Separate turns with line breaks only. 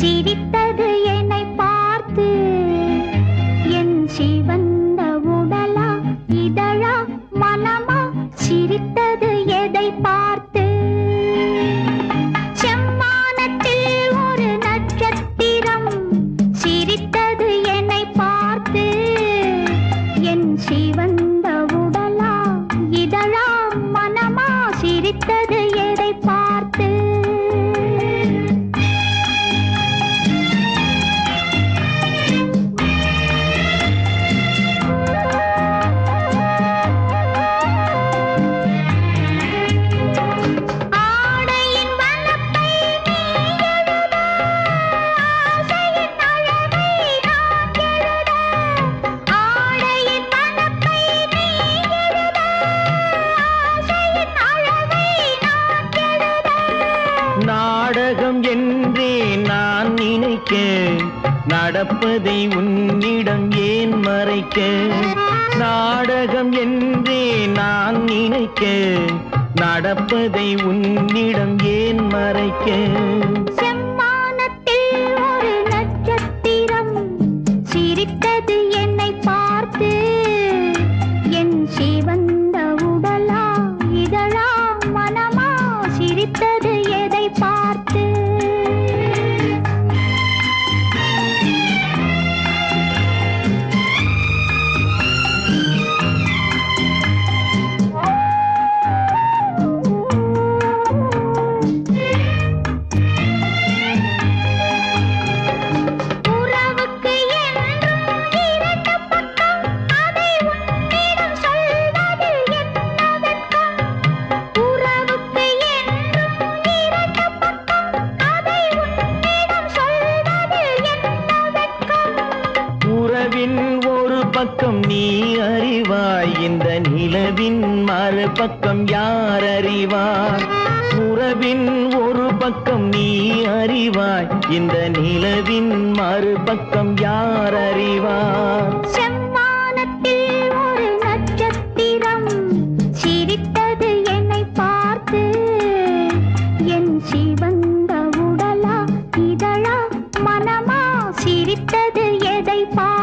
சிரித்தது என்னை பார்த்து. என் சிவந்த உடலா இதழா மனமா சிரித்தது எதை பார்த்து. செம்மானத்தில் ஒரு நட்சத்திரம் சிரித்தது என்னை பார்த்து. என் சிவன் நான்
நினைக்க நடப்பதை உன்னிடம் ஏன் மறைக்க? நாடகம் என்றே நான் நினைக்க நடப்பதை உன்னிடம் ஏன் மறைக்க?
பக்கம்
நீ அறிவாய். இந்த நிலவின் மறுபக்கம் யார் அறிவார்? உறவின் ஒரு பக்கம் நீ அறிவாய். இந்த நிலவின் மறுபக்கம் யார் அறிவார்?
சிவந்த உடலா இதழா மனமா? சிரித்தது எதை பா